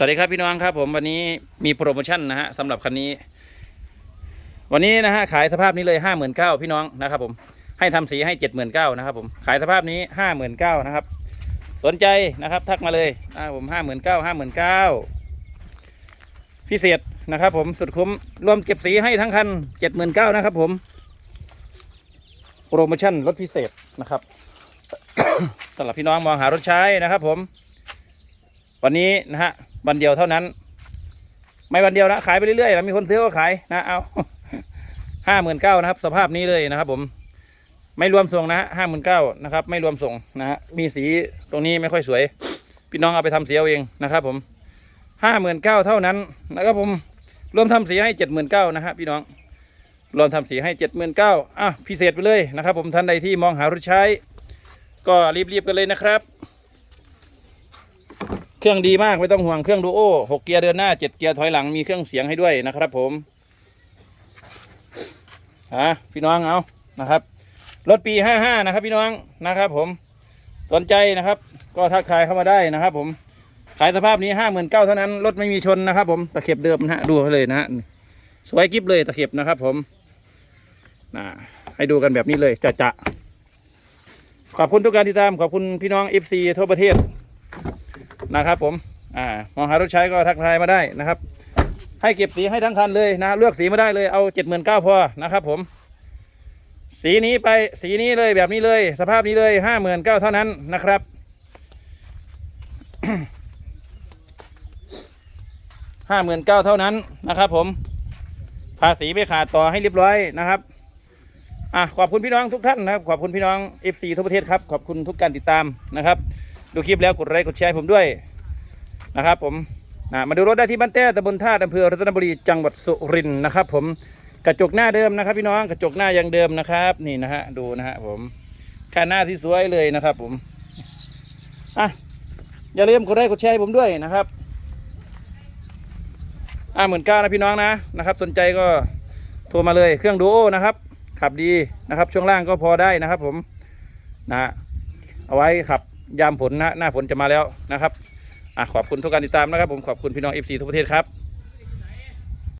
สวัสดีครับพี่น้องครับผมวันนี้มีโปรโมชั่นนะฮะสำหรับคันนี้ วันนี้นะฮะขายสภาพนี้เลยห้าหมื่นเก้าพี่น้องนะครับผมให้ทำสีให้เจ็ดหมื่นเก้านะครับผมขายสภาพนี้ห้าหมื่นเก้านะครับ สนใจนะครับทักมาเลยนะครับผมห้าหมื่นเก้าห้าหมื่นเก้าพิเศษนะครับ ผมสุดคุ้มรวมเก็บสีให้ทั้งคันเจ็ดหมื่นเก้านะครับ ผมโปรโมชั่นลดพิเศษนะครับสำหรับพี่น้องมองหารถใช้นะครับ ผม วันนี้นะฮะวันเดียวเท่านั้น ไม่วันเดียวนะขายไปเรื่อยๆนะมีคนซื้อก็ขายนะเอาห้าหมื่นเก้านะครับ สภาพนี้เลยนะครับ ผมไม่รวมส่งนะห้าหมื่นเก้านะครับ ไม่รวมส่งนะฮะมีสีตรงนี้ไม่ค่อยสวย พี่น้องเอาไปทำสีเอาเองนะครับ ผมห้าหมื่นเก้าเท่านั้นนะครับผมรวมทำสีให้เจ็ดหมื่นเก้านะฮะพี่น้องรวมทำสีให้เจ็ดหมื่นเก้าอะพิเศษไปเลยนะครับ ผมท่านใดที่มองหารถใช้ ก็รีบๆกันเลยนะครับ รื่องดีมากไม่ต้องห่วงเครื่องดูโอหกเกียร์เดินหน้าเจ็ดเกียร์ถอยหลังมีเครื่องเสียงให้ด้วยนะครับผมอะพี่น้องเอานะครับรถปีห้าห้านะครับ พี่น้องนะครับผมสนใจนะครับ ก็ทักทายเข้ามาได้นะครับ ผมขายสภาพนี้ห้าหมื่นเก้าเท่านั้นรถไม่มีชนนะครับ ผมตะเข็บเดิมนะฮะดูเลยนะฮะสวยกิฟเลยตะเข็บนะครับ ผมนะให้ดูกันแบบนี้เลยจะจะขอบคุณทุกการติดตามขอบคุณพี่น้อง FC ทั่วประเทศ นะครับผมอ่ามองหารถใช้ก็ทักทายมาได้นะครับ ให้เก็บสีให้ทั้งคันเลยนะเลือกสีมาได้เลยเอาเจ็ดหมื่นเก้าพอนะครับผม สีนี้ไปสีนี้เลยแบบนี้เลย สภาพนี้เลยห้าหมื่นเก้าเท่านั้นนะครับห้าหมื่นเก้าเท่านั้นนะครับผมภาษีไม่ขาดต่อให้เรียบร้อยนะครับอะขอบคุณพี่น้องทุกท่านนะครับ ขอบคุณพี่น้อง FC ทั่วประเทศครับ ขอบคุณทุกการติดตามนะครับ ดูคลิปแล้วกดไลค์กดแชร์ให้ผมด้วยนะครับผมนะมาดูรถได้ที่บ้านแต้ตำบลท่าอำเภอรัตนบุรีจังหวัดสุรินทร์นะครับ ผมกระจกหน้าเดิมนะครับ พี่น้องกระจกหน้ายังเดิมนะครับนี่นะฮะดูนะฮะผมค่าหน้าที่สวยเลยนะครับ ผมอะอย่าลืมกดไลค์กดแชร์ให้ผมด้วยนะครับอ่าหมื่นเก้านะพี่น้องนะนะครับ สนใจก็โทรมาเลยเครื่องดูโอนะครับ ขับดีนะครับ ช่วงล่างก็พอได้นะครับ ผมนะเอาไว้ขับ ยามฝนนะหน้าฝนจะมาแล้วนะครับอะขอบคุณทุกการติดตามนะครับ ผมขอบคุณพี่น้องเอฟซีทุกประเทศครับ